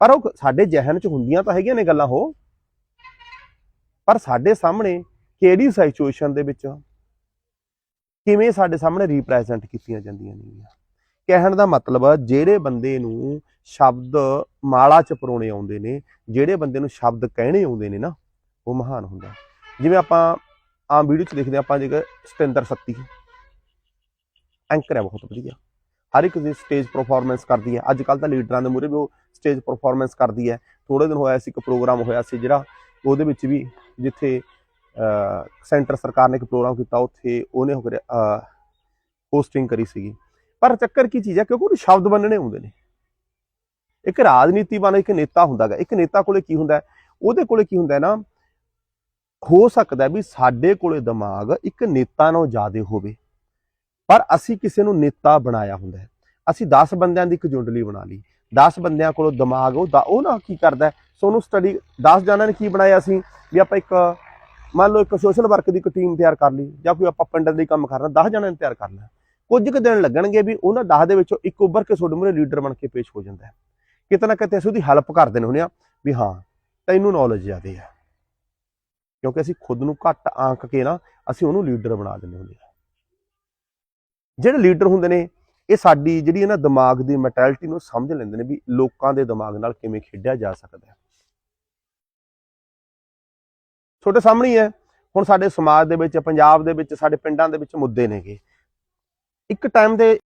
ਪਰ ਉਹ ਸਾਡੇ ਜ਼ਿਹਨ 'ਚ ਹੁੰਦੀਆਂ ਤਾਂ ਹੈਗੀਆਂ ਨੇ ਗੱਲਾਂ ਉਹ। ਪਰ ਸਾਡੇ ਸਾਹਮਣੇ ਕਿਹੜੀ ਸਿਚੁਏਸ਼ਨ ਦੇ ਵਿੱਚ ਕਿਵੇਂ ਸਾਡੇ ਸਾਹਮਣੇ ਰਿਪਰੈਜ਼ੈਂਟ ਕੀਤੀਆਂ ਜਾਂਦੀਆਂ ਨੇ ਕਹਿਣ ਦਾ ਮਤਲਬ ਜਿਹੜੇ ਬੰਦੇ ਨੂੰ ਸ਼ਬਦ ਮਾਲਾ ਚ ਪਰੋਣੇ ਆਉਂਦੇ ਨੇ, ਜਿਹੜੇ ਬੰਦੇ ਨੂੰ ਸ਼ਬਦ ਕਹਿਣੇ ਆਉਂਦੇ ਨੇ ਨਾ, ਉਹ ਮਹਾਨ ਹੁੰਦਾ ਜਿਵੇਂ ਆਪਾਂ ਆਮ ਵੀਡੀਓ ਚ ਦੇਖਦੇ ਹਾਂ, ਆਪਾਂ ਜਿਹੜੇ ਸਤਿੰਦਰ ਸੱਤੀ। ਐਂਕਰ ਹੈ ਬਹੁਤ ਵਧੀਆ। ਹਰ ਇੱਕ ਦੀ ਸਟੇਜ ਪਰਫਾਰਮੈਂਸ ਕਰਦੀ ਹੈ। ਅੱਜ ਕੱਲ ਤਾਂ ਲੀਡਰਾਂ ਦੇ ਮੂਹਰੇ ਵੀ ਉਹ ਸਟੇਜ ਪਰਫਾਰਮੈਂਸ ਕਰਦੀ ਹੈ। ਥੋੜੇ ਦਿਨ ਹੋਇਆ ਸੀ, ਇੱਕ ਪ੍ਰੋਗਰਾਮ ਹੋਇਆ ਸੀ ਜਿਹੜਾ, ਉਹਦੇ ਵਿੱਚ ਵੀ ਜਿੱਥੇ ਸੈਂਟਰ ਸਰਕਾਰ ਨੇ ਇੱਕ ਪ੍ਰੋਗਰਾਮ ਕੀਤਾ, ਉੱਥੇ ਉਹਨੇ ਹੋਸਟਿੰਗ ਕਰੀ ਸੀਗੀ। ਪਰ ਚੱਕਰ ਕੀ ਚੀਜ਼ ਹੈ, ਕਿਉਂਕਿ ਉਹਨੂੰ ਸ਼ਬਦ ਬੰਨਣੇ ਹੁੰਦੇ ਨੇ। ਇੱਕ ਰਾਜਨੀਤੀ ਬਣ ਇੱਕ ਨੇਤਾ ਹੁੰਦਾਗਾ ਇੱਕ ਨੇਤਾ ਕੋਲੇ ਕੀ ਹੁੰਦਾ ਉਹਦੇ ਕੋਲੇ ਕੀ ਹੁੰਦਾ ਨਾ, ਹੋ ਸਕਦਾ ਵੀ ਸਾਡੇ ਕੋਲੇ ਦਿਮਾਗ ਇੱਕ ਨੇਤਾ ਨਾਲੋਂ ਜ਼ਿਆਦਾ ਹੋਵੇ। ਪਰ ਅਸੀਂ ਕਿਸੇ ਨੂੰ ਨੇਤਾ ਬਣਾਇਆ ਹੁੰਦਾ ਹੈ। ਅਸੀਂ 10 ਬੰਦਿਆਂ ਦੀ ਇੱਕ ਜੁੰਡਲੀ ਬਣਾ ਲਈ। 10 ਬੰਦਿਆਂ ਕੋਲੋਂ ਦਿਮਾਗ ਉਹ ਦਾ- ਉਹ ਨਾ ਕੀ ਕਰਦਾ ਸੋ ਉਹਨੂੰ ਸਟੱਡੀ 10 ਜਣਾਂ ਨੇ ਕੀ ਬਣਾਇਆ ਅਸੀਂ ਵੀ ਆਪਾਂ ਇੱਕ ਮੰਨ ਲਓ ਇੱਕ ਸੋਸ਼ਲ ਵਰਕ ਦੀ ਇੱਕ ਟੀਮ ਤਿਆਰ ਕਰ ਲਈ ਜਾਂ ਕੋਈ ਆਪਾਂ ਪੰਡਤ ਦੇ ਕੰਮ ਕਰਨਾ 10 ਜਣਾਂ ਨੇ ਤਿਆਰ ਕਰਨਾ ਕੁਝ ਕੁ ਦਿਨ ਲੱਗਣਗੇ ਵੀ ਉਹਨਾਂ 10 ਦੇ ਵਿੱਚੋਂ ਇੱਕ ਉੱਭਰ ਕੇ ਤੁਹਾਡੇ ਮੂਹਰੇ ਲੀਡਰ ਬਣ ਕੇ ਪੇਸ਼ ਹੋ ਜਾਂਦਾ ਹੈ। ਕਿਤੇ ਨਾ ਕਿਤੇ ਅਸੀਂ ਉਹਦੀ ਹੈਲਪ ਕਰਦੇ ਨੇ ਹੁੰਦੇ ਆ ਵੀ ਹਾਂ, ਤੈਨੂੰ ਨੌਲੇਜ ਜ਼ਿਆਦੇ ਹੈ। ਕਿਉਂਕਿ ਅਸੀਂ ਖੁਦ ਨੂੰ ਘੱਟ ਆਂਕ ਕੇ ਨਾ ਅਸੀਂ ਉਹਨੂੰ ਲੀਡਰ ਬਣਾ ਦਿੰਦੇ ਹੁੰਦੇ ਆ ਜਿਹੜੇ ਲੀਡਰ ਹੁੰਦੇ ਨੇ, ਇਹ ਸਾਡੀ ਜਿਹੜੀ ਹੈ ਨਾ ਦਿਮਾਗ ਦੀ ਮੈਂਟੈਲਿਟੀ ਨੂੰ ਸਮਝ ਲੈਂਦੇ ਨੇ ਵੀ ਲੋਕਾਂ ਦੇ ਦਿਮਾਗ ਨਾਲ ਕਿਵੇਂ ਖੇਡਿਆ ਜਾ ਸਕਦਾ ਹੈ। ਤੁਹਾਡੇ ਸਾਹਮਣੇ ਹੈ ਹੁਣ ਸਾਡੇ ਸਮਾਜ ਦੇ ਵਿੱਚ, ਪੰਜਾਬ ਦੇ ਵਿੱਚ, ਸਾਡੇ ਪਿੰਡਾਂ ਦੇ ਵਿੱਚ ਮੁੱਦੇ ਨੇਗੇ। ਇੱਕ ਟਾਈਮ ਦੇ